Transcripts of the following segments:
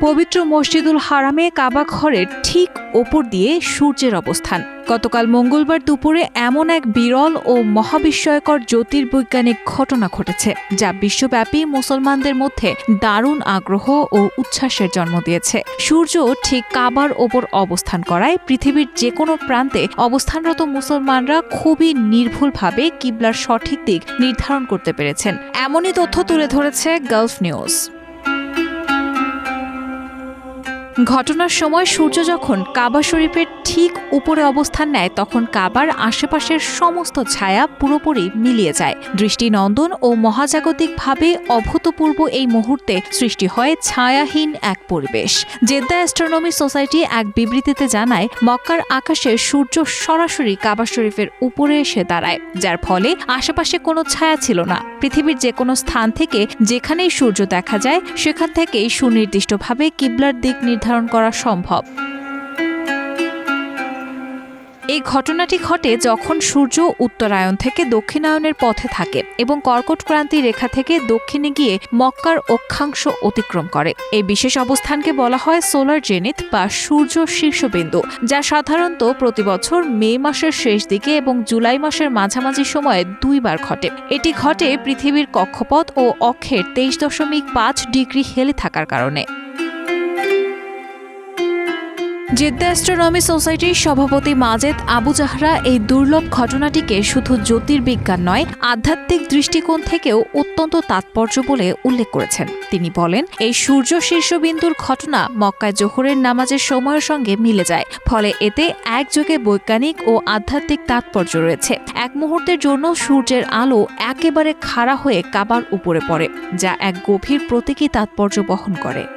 পবিত্র মসজিদুল হারামে কাবা ঘরের ঠিক ওপর দিয়ে সূর্যের অবস্থান। গতকাল মঙ্গলবার দুপুরে এমন এক বিরল ও মহাবিস্ময়কর জ্যোতির্বৈজ্ঞানিক ঘটনা ঘটেছে, যা বিশ্বব্যাপী মুসলমানদের মধ্যে দারুণ আগ্রহ ও উচ্ছ্বাসের জন্ম দিয়েছে। সূর্য ঠিক কাবার ওপর অবস্থান করায় পৃথিবীর যে কোনো প্রান্তে অবস্থানরত মুসলমানরা খুবই নির্ভুলভাবে কিবলার সঠিক দিক নির্ধারণ করতে পেরেছেন। এমনই তথ্য তুলে ধরেছে গালফ নিউজ। ঘটনার সময় সূর্য যখন কাবা শরীফের ঠিক উপরে অবস্থান নেয়, তখন কাবার আশেপাশের সমস্ত ছায়া পুরোপুরি মিলিয়ে যায়। দৃষ্টিনন্দন ও মহাজাগতিকভাবে অভূতপূর্ব এই মুহূর্তে সৃষ্টি হয় ছায়াহীন এক পরিবেশ। জেদ্দা অ্যাস্ট্রোনমি সোসাইটি এক বিবৃতিতে জানায়, মক্কার আকাশে সূর্য সরাসরি কাবা শরীফের উপরে এসে দাঁড়ায়, যার ফলে আশেপাশে কোনো ছায়া ছিল না। পৃথিবীর যে কোনো স্থান থেকে যেখানেই সূর্য দেখা যায়, সেখান থেকেই সুনির্দিষ্টভাবে কিবলার দিক নির্ধারণ করা সম্ভব। এই ঘটনাটি ঘটে যখন সূর্য উত্তরায়ণ থেকে দক্ষিণায়নের পথে থাকে এবং কর্কট ক্রান্তি রেখা থেকে দক্ষিণে গিয়ে মক্কার অক্ষাংশ অতিক্রম করে। এই বিশেষ অবস্থানকে বলা হয় সোলার জেনিথ বা সূর্য শীর্ষবিন্দু, যা সাধারণত প্রতি বছর মে মাসের শেষ দিকে এবং জুলাই মাসের মাঝামাঝি সময়ে দুইবার ঘটে। এটি ঘটে পৃথিবীর কক্ষপথ ও অক্ষের তেইশ দশমিক পাঁচ ডিগ্রি হেলে থাকার কারণে। জেদ্দা অ্যাস্ট্রোনমি সোসাইটির সভাপতি মাজেদ আবু জাহরা এই দুর্লভ ঘটনাটিকে শুধু জ্যোতির্বিজ্ঞান নয়, আধ্যাত্মিক দৃষ্টিকোণ থেকেও অত্যন্ত তাৎপর্য বলে উল্লেখ করেছেন। তিনি বলেন, এই সূর্য শীর্ষবিন্দুর ঘটনা মক্কায় জোহরের নামাজের সময়ের সঙ্গে মিলে যায়, ফলে এতে একযোগে বৈজ্ঞানিক ও আধ্যাত্মিক তাৎপর্য রয়েছে। এক মুহূর্তের জন্য সূর্যের আলো একেবারে খাড়া হয়ে কাবার উপরে পড়ে, যা এক গভীর প্রতীকী তাৎপর্য বহন করে।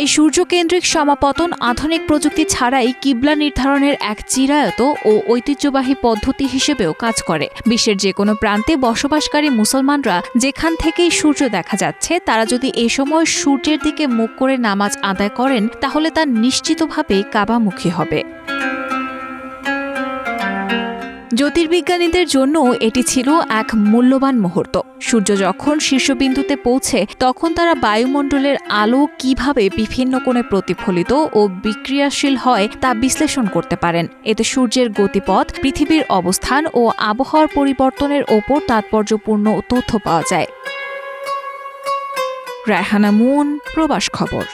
এই সূর্যকেন্দ্রিক সমাপতন আধুনিক প্রযুক্তি ছাড়াই কিবলা নির্ধারণের এক চিরায়ত ও ঐতিহ্যবাহী পদ্ধতি হিসেবেও কাজ করে। বিশ্বের যে কোনো প্রান্তে বসবাসকারী মুসলমানরা যেখান থেকেই সূর্য দেখা যাচ্ছে, তারা যদি এ সময় সূর্যের দিকে মুখ করে নামাজ আদায় করেন, তাহলে তা নিশ্চিতভাবেই কাবামুখী হবে। জ্যোতির্বিজ্ঞানীদের জন্য এটি ছিল এক মূল্যবান মুহূর্ত। সূর্য যখন শীর্ষবিন্দুতে পৌঁছে, তখন তারা বায়ুমণ্ডলের আলো কীভাবে বিভিন্ন কোণে প্রতিফলিত ও বিক্রিয়াশীল হয় তা বিশ্লেষণ করতে পারেন। এতে সূর্যের গতিপথ, পৃথিবীর অবস্থান ও আবহাওয়ার পরিবর্তনের ওপর তাৎপর্যপূর্ণ তথ্য পাওয়া যায়। রায়হানা মুন প্রবাস খবর।